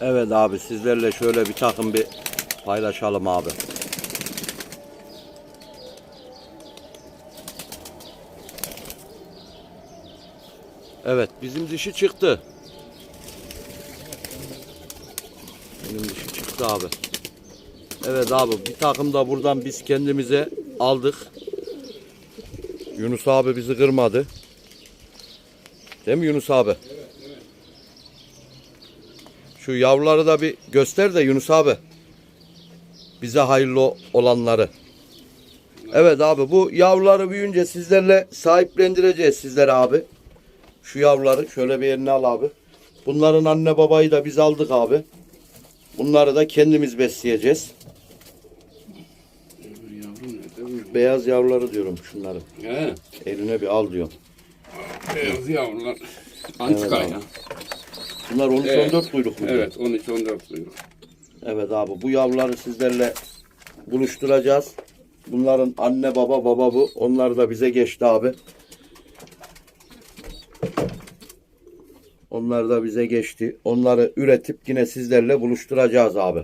Evet abi sizlerle şöyle bir takım bir paylaşalım abi. Evet bizim dişi çıktı. Benim dişi çıktı abi. Evet abi bir takım da buradan biz kendimize aldık. Yunus abi bizi kırmadı. Değil mi Yunus abi? Şu yavruları da bir göster de Yunus abi. Bize hayırlı olanları. Evet abi bu yavruları büyüyünce sizlerle sahiplendireceğiz sizlere abi. Şu yavruları şöyle bir eline al abi. Bunların anne babayı da biz aldık abi. Bunları da kendimiz besleyeceğiz. Beyaz yavruları diyorum şunları. He. Eline bir al diyorum. Beyaz yavrular. Antika Evet ya. Bunlar 13-14 Evet. kuyruk mu? Evet 13-14 kuyruk. Evet abi bu yavruları sizlerle buluşturacağız. Bunların anne baba baba bu. Onlar da bize geçti abi. Onlar da bize geçti. Onları üretip yine sizlerle buluşturacağız abi.